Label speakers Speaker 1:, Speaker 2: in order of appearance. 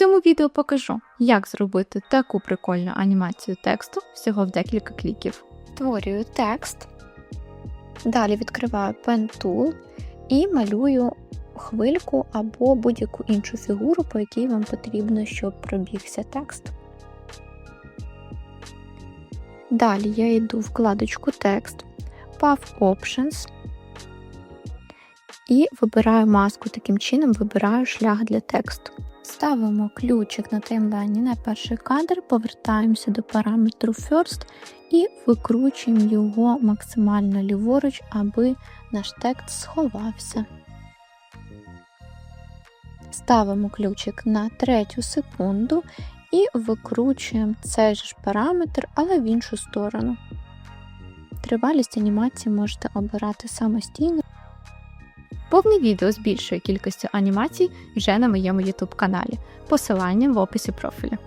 Speaker 1: цьому відео покажу, як зробити таку прикольну анімацію тексту всього в декілька кліків.
Speaker 2: Створюю текст, далі відкриваю Pen Tool і малюю хвильку або будь-яку іншу фігуру, по якій вам потрібно, щоб пробігся текст. Далі я йду в вкладочку Текст, Path Options і вибираю маску. Таким чином вибираю шлях для тексту. Ставимо ключик на таймлайні на перший кадр, повертаємося до параметру First і викручуємо його максимально ліворуч, аби наш текст сховався. Ставимо ключик на третю секунду і викручуємо цей ж параметр, але в іншу сторону. Тривалість анімації можете обирати самостійно.
Speaker 1: Повне відео з більшою кількістю анімацій вже на моєму YouTube каналі. Посилання в описі профілю.